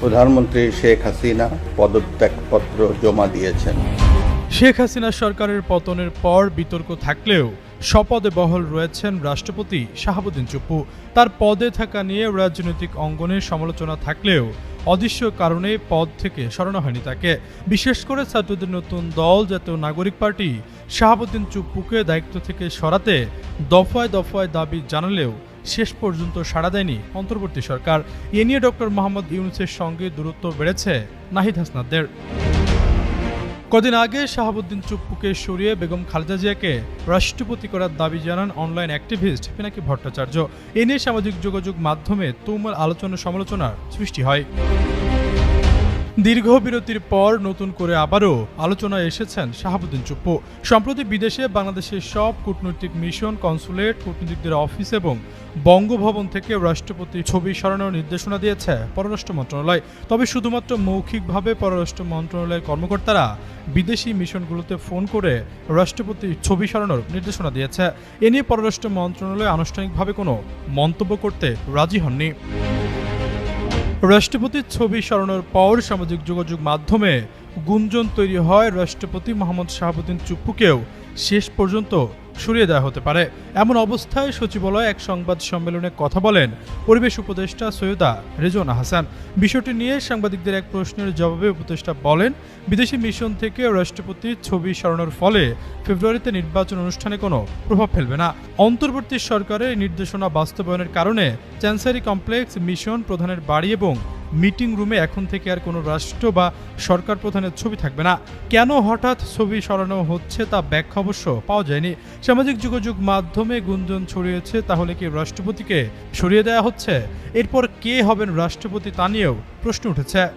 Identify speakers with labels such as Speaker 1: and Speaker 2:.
Speaker 1: প্রধানমন্ত্রী শেখ হাসিনা পদত্যাগপত্র জমা দিয়েছেন।
Speaker 2: শেখ হাসিনা সরকারের পতনের পর বিতর্ক থাকলেও স্বপদে বহল রয়েছেন রাষ্ট্রপতি শাহাবুদ্দিন চুপ্পু। তার পদে থাকা নিয়ে রাজনৈতিক অঙ্গনে সমালোচনা থাকলেও অদৃশ্য কারণে পদ থেকে সরানো হয়নি তাকে। বিশেষ করে ছাত্রদের নতুন দল জাতীয় নাগরিক পার্টি শাহাবুদ্দিন চুপ্পুকে দায়িত্ব থেকে সরাতে দফায় দফায় দাবি জানালেও শেষ পর্যন্ত সাড়া দেয়নি অন্তর্বর্তী সরকার। এ নিয়ে ডক্টর মোহাম্মদ ইউনুসের সঙ্গে দূরত্ব বেড়েছে নাহিদ হাসনাদের কদিন আগে শাহাবুদ্দিন চুপ্পুকে সরিয়ে বেগম খালেদা জিয়াকে রাষ্ট্রপতি করার দাবি জানান অনলাইন অ্যাক্টিভিস্ট পিনাকি ভট্টাচার্য। এ নিয়ে সামাজিক যোগাযোগ মাধ্যমে তুমুল আলোচনা সমালোচনার সৃষ্টি হয়। দীর্ঘ বিরতির পর নতুন করে আবারও আলোচনায় এসেছেন শাহাবুদ্দিন চুপ্পু। সম্প্রতি বিদেশে বাংলাদেশের সব কূটনৈতিক মিশন, কনসুলেট, কূটনীতিকদের অফিস এবং বঙ্গভবন থেকে রাষ্ট্রপতি ছবি সরানোর নির্দেশনা দিয়েছে পররাষ্ট্র মন্ত্রণালয়। তবে শুধুমাত্র মৌখিকভাবে পররাষ্ট্র মন্ত্রণালয়ের কর্মকর্তারা বিদেশি মিশনগুলোতে ফোন করে রাষ্ট্রপতি ছবি সরানোর নির্দেশনা দিয়েছে। এ নিয়ে পররাষ্ট্র মন্ত্রণালয় আনুষ্ঠানিকভাবে কোনো মন্তব্য করতে রাজি হননি। রাষ্ট্রপতির ছবি সরানোর পর সামাজিক যোগাযোগ মাধ্যমে গুঞ্জন তৈরি হয় রাষ্ট্রপতি মোহাম্মদ শাহাবুদ্দিন চুপ্পুকেও। শেষ পর্যন্ত সরিয়ে দেওয়া হতে পারে। এমন অবস্থায় সচিবালয়ে এক সংবাদ সম্মেলনে কথা বলেন পরিবেশ উপদেষ্টা সৈয়দা রেজওয়ানা হাসান। বিষয়টি নিয়ে সাংবাদিকদের এক প্রশ্নের জবাবে উপদেষ্টা বলেন, বিদেশি মিশন থেকে রাষ্ট্রপতির ছবি সরানোর ফলে ফেব্রুয়ারিতে নির্বাচন অনুষ্ঠানে কোনো প্রভাব ফেলবে না। অন্তর্বর্তী সরকারের নির্দেশনা বাস্তবায়নের কারণে চ্যান্সারি কমপ্লেক্স মিশন প্রধানের বাড়ি এবং মিটিং রুমে এখন থেকে আর কোনো রাষ্ট্র বা সরকার প্রধানের ছবি থাকবে না। কেন হঠাৎ ছবি সরানো হচ্ছে তা ব্যাখ্যা অবশ্য পাওয়া যায়নি। সামাজিক যোগাযোগ মাধ্যমে গুঞ্জন ছড়িয়েছে, তাহলে কি রাষ্ট্রপতিকে সরিয়ে দেওয়া হচ্ছে? এরপর কে হবেন রাষ্ট্রপতি তা নিয়েও প্রশ্ন উঠেছে।